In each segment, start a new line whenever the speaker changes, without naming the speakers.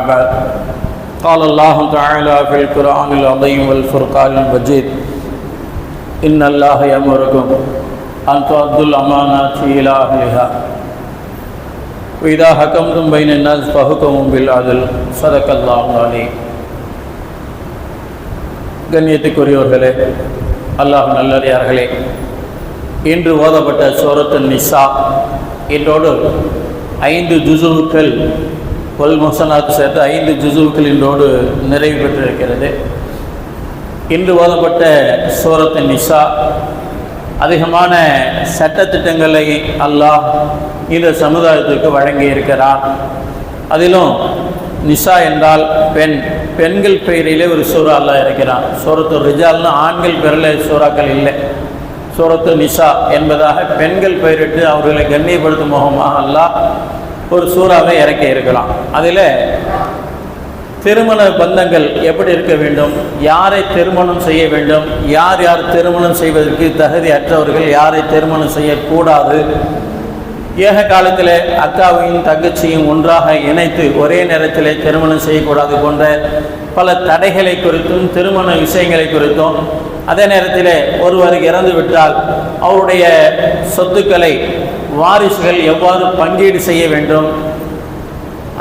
بعد قال الله تعالى في القرآن العظيم والفرقان المجيد إن الله يأمركم أن تؤدوا الأمانات إلى أهلها وإذا حكمتم بين الناس فحكموا بالعدل صدق الله العليم கண்ணியத்துக்குரியவர்களே அல்லாஹ் நல்லடியார்களே இன்று ஓதப்பட்ட சூரத்து நிசா இன்றோடு ஐந்து ஜுசுவுக்கள் கொல் முசனாத் சேர்த்து ஐந்து ஜுசுக்களினோடு நிறைவு பெற்றிருக்கிறது. இன்று ஓதப்பட்ட சூரத்து நிஷா அதிகமான சட்டத்திட்டங்களை அல்லாஹ் இந்த சமுதாயத்திற்கு வழங்கியிருக்கிறார் அதிலும் நிஷா என்றால் பெண் பெண்கள் பெயரிலே ஒரு சூறா அல்லாஹ் இருக்கிறான் சூரத்து ரிஜால்னு ஆண்கள் பெயரில் சூறாக்கள் இல்லை. சூரத்து நிஷா என்பதாக பெண்கள் பெயரிட்டு அவர்களை கண்ணியப்படுத்தும் முகமாக அல்லாஹ் ஒரு சூறாவை இறக்கி இருக்கலாம். அதில் திருமண பந்தங்கள் எப்படி இருக்க வேண்டும்? யாரை திருமணம் செய்ய வேண்டும்? யார் யார் திருமணம் செய்வதற்கு தகுதி அற்றவர்கள் யாரை திருமணம் செய்யக்கூடாது? ஏக காலத்தில் அக்காவையும் தங்கச்சியும் ஒன்றாக இணைத்து ஒரே நேரத்தில் திருமணம் செய்யக்கூடாது போன்ற பல தடைகளை குறித்தும் திருமண விஷயங்களை குறித்தும் அதே நேரத்தில் ஒருவர் இறந்து விட்டால் அவருடைய சொத்துக்களை வாரிசுகள் எவ்வாறு பங்கீடு செய்ய வேண்டும்?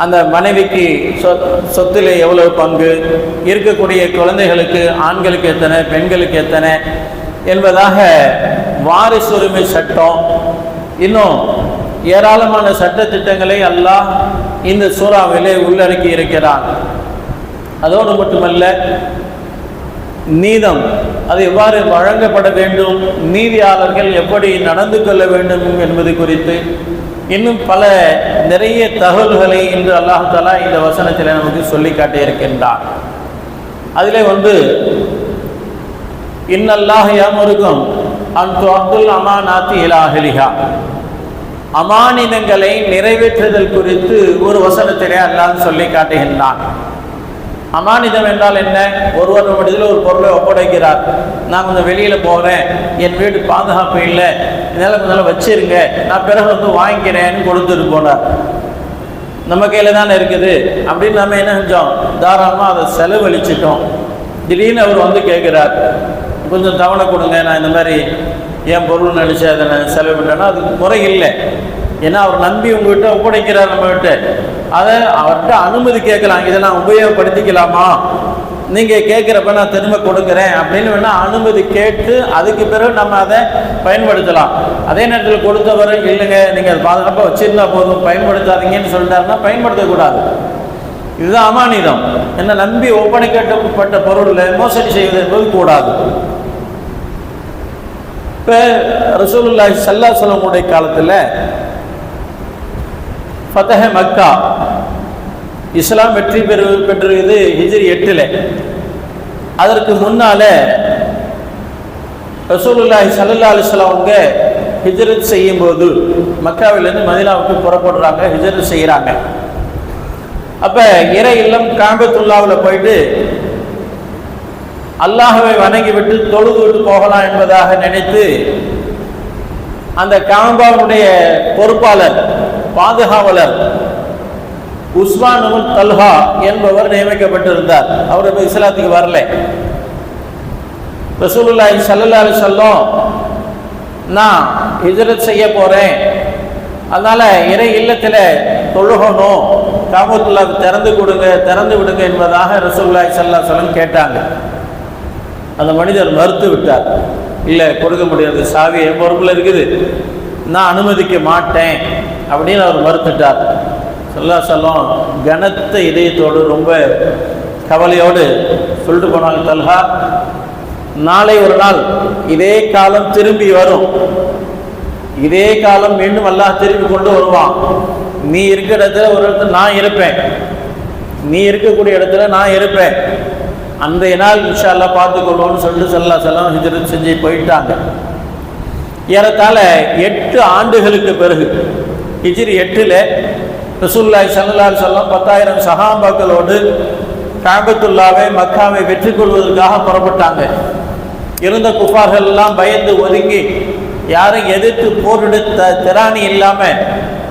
அந்த மனைவிக்கு சொ சொத்தில் எவ்வளவு பங்கு? இருக்கக்கூடிய குழந்தைகளுக்கு ஆண்களுக்கு எத்தனை பெண்களுக்கு எத்தனை? என்பதாக வாரிசுரிமை சட்டம் இன்னும் ஏராளமான சட்ட திட்டங்களை அல்லாஹ் இந்த சூறாவிலே உள்ளடக்கி இருக்கிறான். அதோடு மட்டுமல்ல நீதம். அது எவ்வாறு வழங்கப்பட வேண்டும்? நீதியாளர்கள் எப்படி நடந்து கொள்ள வேண்டும் என்பது குறித்து இன்னும் பல நிறைய தகவல்களை இன்று அல்லாஹாலா இந்த வசனத்தில் நமக்கு சொல்லி காட்டியிருக்கின்றார் அதில் வந்து இன்னல்லாக யாமருக்கும் அந்த அப்துல் அமானாத்தி இலாஹலிஹா அமானிதங்களை நிறைவேற்றுதல் குறித்து ஒரு வசனத்திலே அல்லாஹ் சொல்லி காட்டுகின்றான். அமானிதம் என்றால் என்ன? ஒருவர் நம்மிடத்தில் ஒரு பொருளை ஒப்படைக்கிறார். நான் கொஞ்சம் வெளியில் போகிறேன் என் வீடு பாதுகாப்பு இல்லை. இதனால் கொஞ்சம் வச்சிருங்க. நான் பிறகு வந்து வாங்கிக்கிறேன்னு கொடுத்துட்டு போனார். நம்ம கையில் தானே இருக்குது. அப்படின்னு நம்ம என்ன செஞ்சோம்? தாராளமாக அதை செலவழிச்சிட்டோம். திடீர்னு அவர் வந்து கேட்குறார் கொஞ்சம் தவணை கொடுங்க. நான் இந்த மாதிரி என் பொருள் நினச்சி அதை நான் செலவு பண்ணேன்னா அதுக்கு முறை இல்லை. ஏன்னா அவர் நம்பி உங்ககிட்ட ஒப்படைக்கிறார் நம்மகிட்ட. அதை அவர்கிட்ட அனுமதி கேட்கலாம். இதை நான் உபயோகப்படுத்திக்கலாமா? நீங்கள் கேட்குறப்ப நான் திரும்ப கொடுக்குறேன் அப்படின்னு வேணால் அனுமதி கேட்டு அதுக்கு பிறகு நம்ம அதை பயன்படுத்தலாம். அதே நேரத்தில் கொடுத்தவரை இல்லைங்க நீங்கள் பாதுகாப்பாக வச்சிருந்தா போதும் பயன்படுத்தாதீங்கன்னு சொல்லிட்டாருன்னா பயன்படுத்தக்கூடாது. இதுதான் அமானிதம். என்ன நம்பி ஒப்படைக்கப்பட்ட பொருளில் மோசடி செய்வது என்பது கூடாது. இப்போ ரசூலுல்லாஹி சல்லா சொல்லமுடைய காலத்தில் ஃபதஹ மக்கா. இஸ்லாம் வெற்றி பெறு பெற்றது ஹிஜ்ரி எட்டில். அதற்கு முன்னால் ரசூலுல்லாஹி சல்லா அலிஸ்லாம் அவங்க செய்யும் போது மக்காவிலேருந்து மதினாவுக்கு புறப்படுறாங்க ஹிஜ்ரத் செய்கிறாங்க அப்போ இறை இல்லம் காம்பத்துல்லாவில் போயிட்டு அல்லாஹவை வணங்கி விட்டு தொழுது விட்டு போகலாம் என்பதாக நினைத்து அந்த காம்பாவுடைய பொறுப்பாளர் பாதுகாவலர் உஸ்மான் தல்ஹா என்பவர் நியமிக்கப்பட்டிருந்தார். அவர் இப்போ இஸ்லாத்துக்கு வரல. ரசூலுல்லாஹி சல்லா அலி சொல்லும் நான் ஹிஜரத் செய்ய போகிறேன் அதனால் இறை இல்லத்தில் தொழுகணும். காபத்துல்லா திறந்து கொடுங்க திறந்து விடுங்க என்பதாக ரசூல்லாய் சல்லா சொல்லம் கேட்டாங்க. அந்த மனிதர் மறுத்து விட்டார். இல்லை கொடுக்க முடியாது. சாவி என் பொறுப்பில் இருக்குது. நான் அனுமதிக்க மாட்டேன். அப்படின்னு அவர் மறுத்துட்டார். சொல்லா சொல்லம் கனத்த இதயத்தோடு ரொம்ப கவலையோடு சொல்லிட்டு போனாங்க தல்ஹா நாளை ஒரு நாள் இதே காலம் திரும்பி வரும். இதே காலம் மீண்டும் அல்லாஹ் திரும்பி கொண்டு வருவான். நீ இருக்கிற இடத்துல ஒரு இடத்துல நான் இருப்பேன். நீ இருக்கக்கூடிய இடத்துல நான் இருப்பேன். அந்த நாள் இன்ஷால்லா பார்த்துக்கொள்வோம்னு சொல்லிட்டு சொல்லா செல்லம் ஹிஜரத் செஞ்சு போயிட்டாங்க. ஏறத்தாழ எட்டு ஆண்டுகளுக்கு பிறகு ஹிஜ்ரி எட்டில் ரசூல்லாய் சல்லால் செல்லம் பத்தாயிரம் சகாபாக்களோடு காபத்துல்லாவை மக்காவை வெற்றி கொள்வதற்காக புறப்பட்டாங்க. இருந்த குஃபார்கள் எல்லாம் பயந்து ஒதுங்கி யாரும் எதிர்த்து போரிடுத்த திராணி இல்லாமல்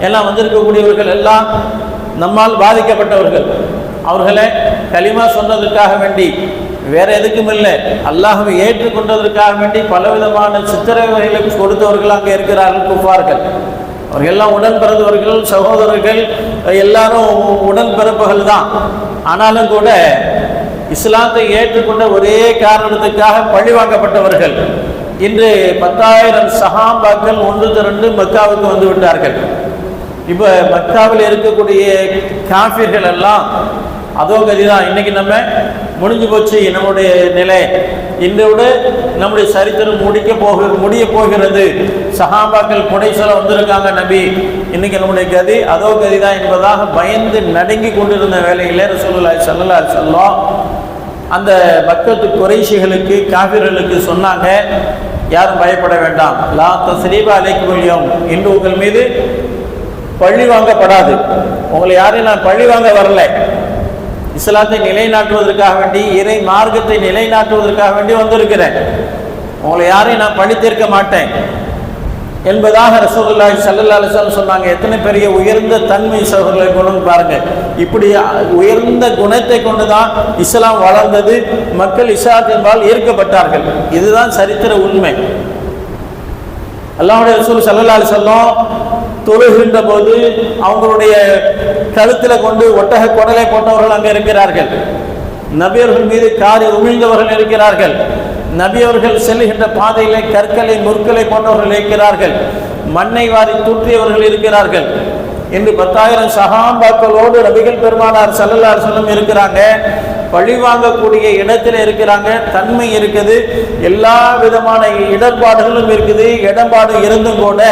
எல்லாம் வந்திருக்கக்கூடியவர்கள் எல்லாம் நம்மால் பாதிக்கப்பட்டவர்கள். அவர்களை களிமா சொன்னதற்காக வேண்டி வேற எதுக்கும் இல்லை அல்லாஹ்வை ஏற்றுக்கொண்டதற்காக வேண்டி பலவிதமான சித்திரவதைகளை கொடுத்தவர்கள் அங்கே இருக்கிறார்கள் குப்பார்கள் அவர்கள்லாம் எல்லாம் உடன் பிறந்தவர்கள் சகோதரர்கள் எல்லாரும் உடன் பிறப்புகள் தான். ஆனாலும் கூட இஸ்லாத்தை ஏற்றுக்கொண்ட ஒரே காரணத்துக்காக பழிவாங்கப்பட்டவர்கள் இன்று பத்தாயிரம் சஹாபாக்கள் ஒன்று திரண்டு மக்காவுக்கு வந்து விட்டார்கள். இப்போ மக்காவில் இருக்கக்கூடிய காஃபிர்கள் எல்லாம் அதோ கதிதான் இன்னைக்கு நம்ம முடிஞ்சு போச்சு நம்முடைய நிலை. இன்றோடு நம்முடைய சரித்திரம் முடிக்க போக முடிய போகிறது. சஹாபாக்கள் புடைசல வந்திருக்காங்க நபி. இன்னைக்கு நம்முடைய கதி அதோ கதிதான் என்பதாக பயந்து நடுங்கி கொண்டிருந்த வேலையிலே ரசூலுல்லாஹி சொல்லலா சொல்லலாம் அந்த பக்கத்து குறைசிகளுக்கு காபிர்களுக்கு சொன்னாங்க யாரும் பயப்பட வேண்டாம். லா தஸ்ரீபா அலைக்கும் இன்று உங்கள் மீது பழி வாங்கப்படாது. உங்களை யாரையும் நான் பழி வாங்க வரல. இஸ்லாத்தை நிலைநாட்டுவதற்காக வேண்டி இறை மார்க்கத்தை நிலைநாட்டுவதற்காக வேண்டி வந்திருக்கிறேன். உங்களை யாரையும் நான் பழி மாட்டேன். என்பதாக ரசூலுல்லாஹி சல்லா அலைஹி சொன்னாங்க. எத்தனை பெரிய உயர்ந்த தன்மை சகோதரர்களை கொண்டு பாருங்க. இப்படி உயர்ந்த குணத்தை கொண்டு தான் இஸ்லாம் வளர்ந்தது. மக்கள் இஸ்லாத்தின்பால் ஈர்க்கப்பட்டார்கள் இதுதான் சரித்திர உண்மை. அல்லாஹுடைய ரசூல் ஸல்லல்லாஹு சொல்லும் தொழுகின்ற போது அவங்களுடைய கழுத்தில் கொண்டு ஒட்டக குடலை போட்டவர்கள் அங்கே இருக்கிறார்கள். நபியர்கள் மீது காரி உமிழ்ந்தவர்கள் இருக்கிறார்கள். நபியவர்கள் செல்லுகின்ற பாதையிலே கற்களை முற்களை போன்றவர்கள் இருக்கிறார்கள். மண்ணை வாரி தூற்றியவர்கள் இருக்கிறார்கள். இன்று பத்தாயிரம் சகாம்பாக்களோடு ரபிகள் பெருமானார் சல்லல்லார் செல்லம் இருக்கிறாங்க. பழி வாங்கக்கூடிய இடத்துல இருக்கிறாங்க தன்மை இருக்குது எல்லா விதமான இடர்பாடுகளும் இருக்குது இடம்பாடு இருந்தும் கூட.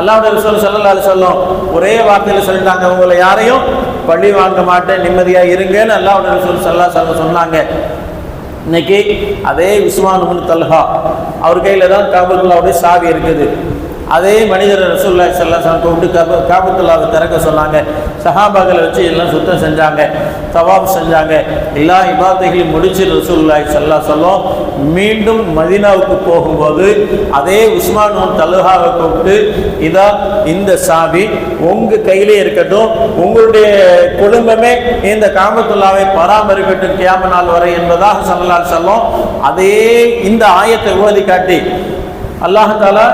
அல்லாவுடைய ரசூல் அது சொல்லும் ஒரே வார்த்தையில் சொல்லிட்டாங்க உங்களை யாரையும் பழி வாங்க மாட்டேன் நிம்மதியாக இருங்கன்னு அல்லாவுடைய ரசூல் சொல்ல சொன்னாங்க. இன்னைக்கு அதே உஸ்மான் தல்ஹா அவர் கையில் தான் காபத்துல்லாவுடைய சாவி இருக்குது. அதே மனிதர் ரசூல்லா சல்லாசம் கூப்பிட்டு கப காபத்துல்லாவை திறக்க சொன்னாங்க. சஹாபாக்களை வச்சு எல்லாம் சுத்தம் செஞ்சாங்க. தவாப் செஞ்சாங்க. எல்லா இபாதைகளையும் முடிச்சு ரசூல்லாய் சல்லா சொல்லும் மீண்டும் மதினாவுக்கு போகும்போது அதே உஸ்மான் தலுஹாவை கூப்பிட்டு இதா இந்த சாவி உங்க கையிலே இருக்கட்டும். உங்களுடைய குடும்பமே இந்த காமத்துல்லாவை பராமரிக்கட்டும் கியாம நாள் வரை என்பதாக சல்லா சொல்லும் அதே இந்த ஆயத்தை ஓதி காட்டி அல்லாஹாலா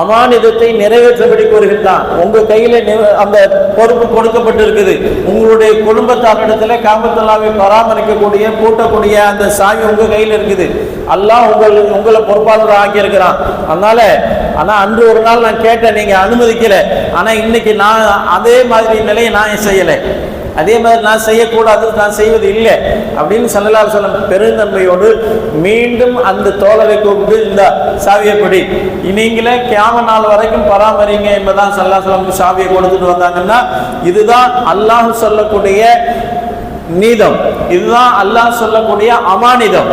அமானிதத்தை நிறைவேற்றபடி கூறுகின்றான் உங்க கையில அந்த பொறுப்பு கொடுக்கப்பட்டு இருக்குது உங்களுடைய குடும்பத்தாரிடத்துல காமத்தல்லாவை பராமரிக்கக்கூடிய கூட்டக்கூடிய அந்த சாமி உங்க கையில இருக்குது. அல்லாஹ் உங்கள் உங்களை பொறுப்பாளர் ஆக்கியிருக்கிறான். அதனால ஆனா அன்று ஒரு நாள் நான் கேட்டேன் நீங்க அனுமதிக்கல. ஆனா இன்னைக்கு நான் அதே மாதிரி நிலையை நான் செய்யலை. அதே மாதிரி நான் செய்யக்கூடாது நான் செய்வது இல்லை அப்படின்னு சல்லல்லாஹு சொல்லம் பெருந்தன்மையோடு மீண்டும் அந்த தோழரை கூப்பிட்டு இந்த சாவியப்படி நீங்களே கேம நாள் வரைக்கும் பராமரிங்க என்பதான் சல்லா சொல்லம் சாவியை கொடுத்துட்டு வந்தாங்கன்னா இதுதான் அல்லாஹ் சொல்லக்கூடிய நீதம். இதுதான் அல்லாஹ் சொல்லக்கூடிய அமானிதம்.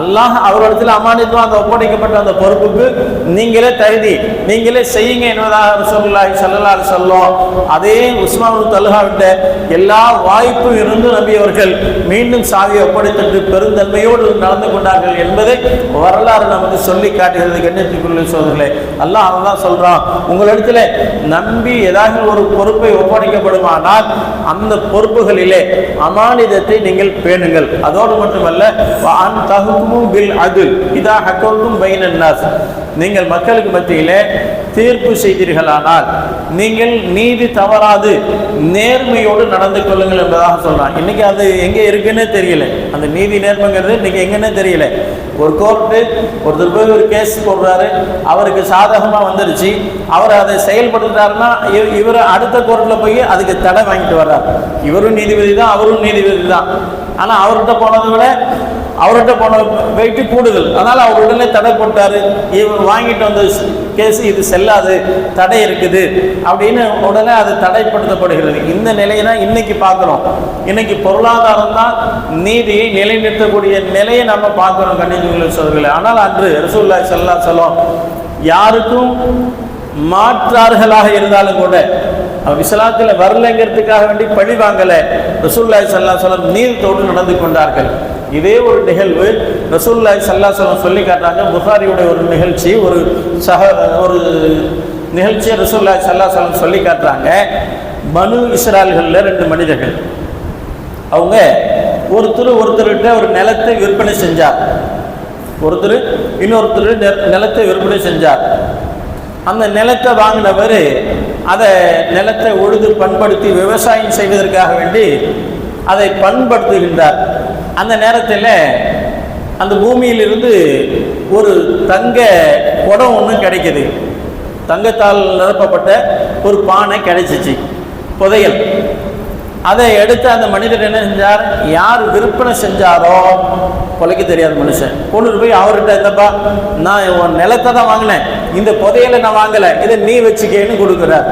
அல்லாஹ் அவர்களிடத்தில் அமானிதம் அந்த ஒப்படைக்கப்பட்ட அந்த பொறுப்புக்கு நீங்களே தகுதி. நீங்களே செய்யுங்க என்பதாக ரசூலுல்லாஹி ஸல்லல்லாஹு சொல்லும் அதே உஸ்மான் தல்ஹாவிட்ட எல்லா வாய்ப்பும் இருந்து நம்பியவர்கள் மீண்டும் சாவியை ஒப்படைத்தட்டு பெருந்தன்மையோடு நடந்து கொண்டார்கள் என்பதை வரலாறு நமக்கு சொல்லி காட்டுகிறது கண்ணியத்துக்குள்ள சோதர்களே. அல்லாஹ் அவன் சொல்றான் உங்களிடத்துல நம்பி ஏதாவது ஒரு பொறுப்பை ஒப்படைக்கப்படுமானால் அந்த பொறுப்புகளிலே அமானிதத்தை நீங்கள் பேணுங்கள். அதோடு மட்டுமல்ல அன் பில் அதில் இதா ஹக்கோக்கும் பைனன் நீங்கள் மக்களுக்கு மத்தியிலே தீர்ப்பு செய்தீர்களானால் நீங்கள் நீதி தவறாது நேர்மையோடு நடந்து கொள்ளுங்கள் என்பதாக சொல்றான். இன்னைக்கு அது எங்க இருக்குன்னே தெரியல. அந்த நீதி நேர்மைங்கிறது இன்னைக்கு எங்கன்னே தெரியல. ஒரு கோர்ட்டு ஒருத்தர் போய் ஒரு கேஸ் போடுறாரு. அவருக்கு சாதகமாக வந்துருச்சு. அவர் அதை செயல்படுத்துறாருன்னா இவர் அடுத்த கோர்ட்டில் போய் அதுக்கு தடை வாங்கிட்டு வர்றார். இவரும் நீதிபதி தான் அவரும் நீதிபதி தான். ஆனால் அவர்கிட்ட போனதை விட அவர்கிட்ட போன வெயிட்டு கூடுதல். அதனால் அவர் உடனே தடை போட்டாரு. இவர் வாங்கிட்டு வந்த கேஸ் இது செல்லாது தடை இருக்குது அப்படின்னு உடனே அது தடைப்படுத்தப்படுகிறது. இந்த நிலையை தான் இன்னைக்கு பார்க்குறோம். இன்னைக்கு பொருளாதாரம் தான் நீதியை நிலைநிறுத்தக்கூடிய நிலையை நம்ம பார்க்குறோம் கண்ணியங்களை சோதர்களே ஆனால் அன்று ரசூல்லா சல்லா சொல்லம் யாருக்கும் மாற்றார்களாக இருந்தாலும் கூட அவங்க இஸ்லாத்தில் வரலைங்கிறதுக்காக வேண்டி பழி வாங்கலை. ரசூல்லாய் சல்லா சொல்லம் நீர் நீர்த்தோடு நடந்து கொண்டார்கள். இதே ஒரு நிகழ்வு ரசூல்லாய் சல்லா சொல்லம் சொல்லி காட்டாங்க புகாரியுடைய ஒரு நிகழ்ச்சி ஒரு சக ஒரு நிகழ்ச்சியை ரசூல்லாய் சல்லா சொல்லம் சொல்லி காட்டுறாங்க. மனு இஸ்ரால்களில் ரெண்டு மனிதர்கள். அவங்க ஒருத்தர் ஒருத்தர்கிட்ட ஒரு நிலத்தை விற்பனை செஞ்சார். ஒருத்தர் இன்னொருத்தர் நெ- நிலத்தை விற்பனை செஞ்சார். அந்த நிலத்தை வாங்கினவர் அதை நிலத்தை உழுது பண்படுத்தி விவசாயம் செய்வதற்காக வேண்டி அதை பண்படுத்துகின்றார். அந்த நேரத்தில் அந்த பூமியிலிருந்து ஒரு தங்க குடம் ஒன்று கிடைக்குது. தங்கத்தால் நிரப்பப்பட்ட ஒரு பானை கிடைச்சிச்சு. புதையல். அதை எடுத்து அந்த மனிதர் என்ன செஞ்சார்? யார் விற்பனை செஞ்சாரோ கொலைக்கு தெரியாத மனுஷன். கொண்டு போய் அவர்கிட்ட என்னப்பா நான் உன் நிலத்தை தான் வாங்கினேன். இந்த புதையலை நான் வாங்கலை. இதை நீ வச்சுக்கேன்னு கொடுக்குறார்.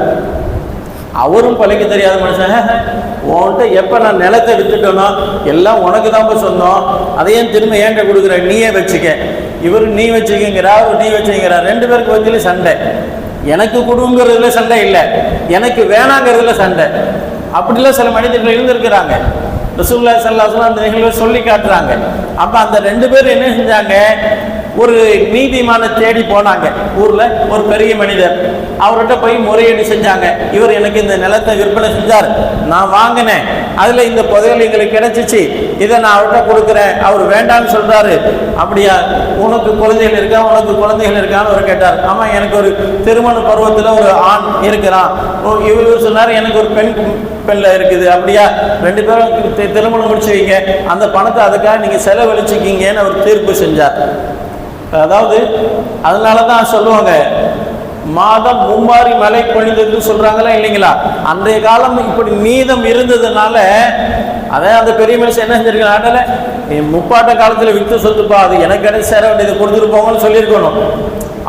அவரும் கொலைக்கு தெரியாத மனுஷன். உன்கிட்ட எப்போ நான் நிலத்தை வித்துட்டோனோ எல்லாம் உனக்கு தான் சொந்தம் அதையும் திரும்ப ஏன்ட்ட கொடுக்குற? நீயே வச்சுக்க. இவர் நீ வச்சுக்கங்கிறா அவர் நீ வச்சுக்கிறா ரெண்டு பேருக்கு வச்சுலேயும் சண்டை. எனக்கு கொடுங்கிறதுல சண்டை இல்லை. எனக்கு வேணாங்கிறதுல சண்டை. அப்படிலாம் சில மனிதர்கள் இருந்திருக்கிறாங்க. ரசூல்லா சல்லாஸ்லாம் அந்த நிகழ்வை சொல்லி காட்டுறாங்க. அப்போ அந்த ரெண்டு பேரும் என்ன செஞ்சாங்க? ஒரு நீதிமான தேடி போனாங்க. ஊரில் ஒரு பெரிய மனிதர். அவர்கிட்ட போய் முறையீடு செஞ்சாங்க. இவர் எனக்கு இந்த நிலத்தை விற்பனை செஞ்சார். நான் வாங்கினேன். அதில் இந்த புதையல் எங்களுக்கு கிடைச்சிச்சு. இதை நான் அவர்கிட்ட கொடுக்குறேன். அவர் வேண்டாம்னு சொல்கிறாரு அப்படியா? உனக்கு குழந்தைகள் இருக்கா? உனக்கு குழந்தைகள் இருக்கான்னு அவர் கேட்டார். ஆமாம் எனக்கு ஒரு திருமண பருவத்தில் ஒரு ஆண் இருக்கிறான். ஓ, இவர் சொன்னார் எனக்கு ஒரு பெண் பெண்ல இருக்குது அப்படியா? ரெண்டு பேரும் திருமணம் முடிச்சு வைங்க. அந்த பணத்தை அதுக்காக நீங்க செலவழிச்சுக்கிங்கன்னு அவர் தீர்ப்பு செஞ்சார். அதாவது அதனால தான் சொல்லுவாங்க மாதம் மும்மாரி மழை பொழிந்ததுன்னு சொல்றாங்களா இல்லைங்களா? அன்றைய காலம் இப்படி மீதம் இருந்ததுனால அதான் அந்த பெரிய மனுஷன் என்ன செஞ்சிருக்காங்க என் முப்பாட்ட காலத்தில் விற்று சொத்துப்பா அது எனக்கு கிடைச்சு சேர வேண்டியது கொடுத்துட்டு போங்கன்னு சொல்லியிருக்கணும்.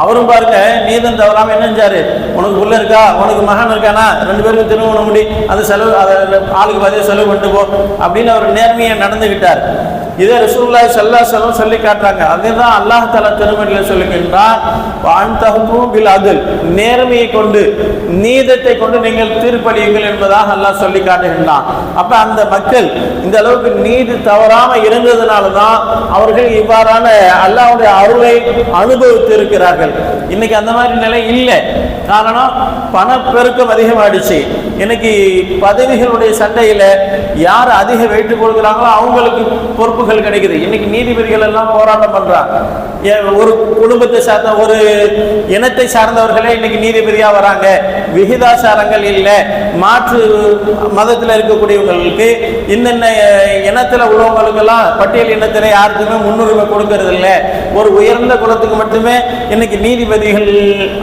அவரும் பாருங்க நீதன் தவறாம என்ன செஞ்சாரு? உனக்கு புள்ள இருக்கா? உனக்கு மகன் இருக்கானா? ரெண்டு பேருக்கும் திருமணம் முடி அது செலவு அதை ஆளுக்கு பாதியாக செலவு பண்ணிட்டு போ அப்படின்னு அவர் நேர்மையை நடந்துகிட்டார் இதே ரசூல்லாய் சல்லா செல்லம் சொல்லி காட்டுறாங்க. அதுதான் அல்லாஹ் தலா திருமணியில் சொல்லுகின்றான் வான் பில் அதில். நேர்மையை கொண்டு நீதத்தை கொண்டு நீங்கள் தீர்ப்பளியுங்கள் என்பதாக அல்லாஹ் சொல்லி காட்டுகின்றான். அப்ப அந்த மக்கள் இந்த அளவுக்கு நீதி தவறாமல் இருந்ததுனால தான் அவர்கள் இவ்வாறான அல்லாஹ்வுடைய அருளை அனுபவித்து இருக்கிறார்கள் இன்னைக்கு அந்த மாதிரி நிலை இல்லை. காரணம் பணப்பெருக்கம் அதிகமாயிடுச்சு. இன்னைக்கு பதவிகளுடைய சண்டையில் யார் அதிக வெயிட்டு கொடுக்குறாங்களோ அவங்களுக்கு பொறுப்பு தீர்ப்புகள் கிடைக்குது. இன்னைக்கு நீதிபதிகள் எல்லாம் போராட்டம் பண்றாங்க. ஒரு குடும்பத்தை சார்ந்த ஒரு இனத்தை சார்ந்தவர்களே இன்னைக்கு நீதிபதியா வராங்க. விகிதாசாரங்கள் இல்லை. மாற்று மதத்தில் இருக்கக்கூடியவங்களுக்கு இன்னென்ன இனத்துல உள்ளவங்களுக்கெல்லாம் பட்டியல் இனத்துல யாருக்குமே முன்னுரிமை கொடுக்கறது இல்லை ஒரு உயர்ந்த குலத்துக்கு மட்டுமே இன்னைக்கு நீதிபதிகள்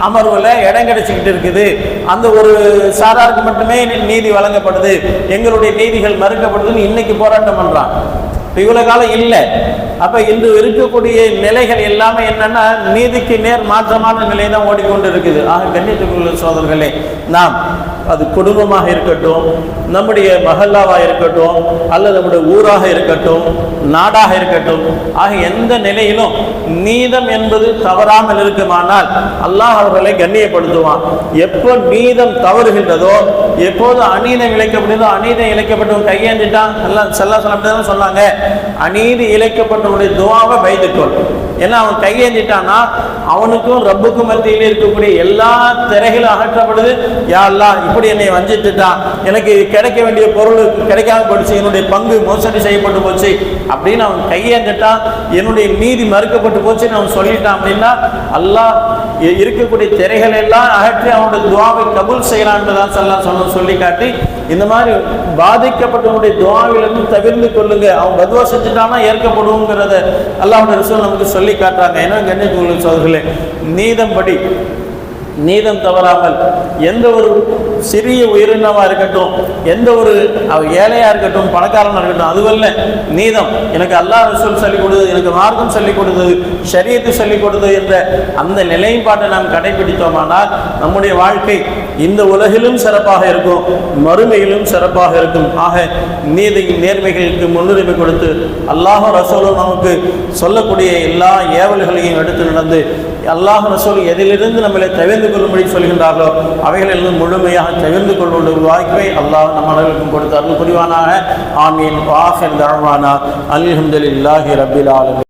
அமர்வுல இடம் கிடைச்சிக்கிட்டு இருக்குது. அந்த ஒரு சாராருக்கு மட்டுமே நீதி வழங்கப்படுது. எங்களுடைய நீதிகள் மறுக்கப்படுதுன்னு இன்னைக்கு போராட்டம் பண்றான் இப்போ இவ்வளவு காலம் இல்லை. அப்போ இன்று இருக்கக்கூடிய நிலைகள் எல்லாமே என்னென்னா நீதிக்கு நேர் மாற்றமான நிலை தான் ஓடிக்கொண்டு இருக்குது ஆக கண்ணியத்துக்குள்ள சோதர்களே நாம் அது குடும்பமாக இருக்கட்டும் நம்முடைய மகல்லாவாக இருக்கட்டும் அல்லது நம்முடைய ஊராக இருக்கட்டும் நாடாக இருக்கட்டும் ஆக எந்த நிலையிலும் நீதம் என்பது தவறாமல் இருக்குமானால் அல்லாஹ் அவர்களை கண்ணியப்படுத்துவான். எப்போ நீதம் தவறுகின்றதோ எப்போது அநீதம் இழைக்கப்படுதோ அநீதம் இழைக்கப்பட்டவன் கையேந்திட்டான் எல்லாம் செல்லா சொல்லப்பட்டதான் சொன்னாங்க அநீதி இழைக்கப்பட்டவனுடைய துவாவை வைத்துக்கொள். ஏன்னா அவன் கையேந்திட்டான்னா அவனுக்கும் ரப்புக்கும் மத்தியில் இருக்கக்கூடிய எல்லா திரைகளும் அகற்றப்படுது. யா இப்படி என்னை வஞ்சித்துட்டான் எனக்கு கிடைக்க வேண்டிய பொருள் கிடைக்காம போச்சு என்னுடைய பங்கு மோசடி செய்யப்பட்டு போச்சு அப்படின்னு அவன் கையேந்திட்டான் என்னுடைய நீதி மறுக்கப்பட்டு போச்சுன்னு அவன் சொல்லிட்டான் அப்படின்னா அல்லாஹ் இருக்கக்கூடிய திரைகள் எல்லாம் அகற்றி அவனுடைய துவாவை கபூல் செய்யலான்றதான் சொல்லலாம் சொன்ன சொல்லி காட்டி இந்த மாதிரி பாதிக்கப்பட்டவனுடைய துவாவிலிருந்து தவிர்ந்து கொள்ளுங்க. அவன் பதுவா செஞ்சுட்டானா ஏற்கப்படுவோங்கிறத அல்லாஹ்வுடைய ரசூல் நமக்கு சொல்லி காட்டுறாங்க ஏன்னா கண்ணியத்துக்குள்ள சோதர்களே நீதம்படி நீதம் தவறாமல் எந்த ஒரு சிறிய உயிரினமாக இருக்கட்டும் எந்த ஒரு ஏழையாக இருக்கட்டும் பணக்காரனாக இருக்கட்டும் அதுவல்ல நீதம். எனக்கு அல்லாஹ் ரசூல் சொல்லிக் கொடுத்தது எனக்கு மார்க்கம் சொல்லிக் கொடுத்தது ஷரியத்து சொல்லிக் கொடுத்தது என்ற அந்த நிலைப்பாட்டை நாம் கடைபிடித்தோமானால் நம்முடைய வாழ்க்கை இந்த உலகிலும் சிறப்பாக இருக்கும் மறுமையிலும் சிறப்பாக இருக்கும். ஆக நீதி நேர்மைகளுக்கு முன்னுரிமை கொடுத்து அல்லாஹ் ரசூலும் நமக்கு சொல்லக்கூடிய எல்லா ஏவல்களையும் எடுத்து நடந்து அல்லாஹ் ரசூல் எதிலிருந்து நம்மளை தவிர்ந்து கொள்ளும்படி சொல்கின்றார்களோ அவைகளிலிருந்து முழுமையாக தவிர்ந்து கொள்ளும் ஒரு வாய்ப்பை அல்லாஹ் நம் அனைவருக்கும் கொடுத்தார்கள் புரிவானாக. ஆமீன். வாஹர் தழவானா அல்ஹம்துலில்லாஹி ரபில் ஆலமி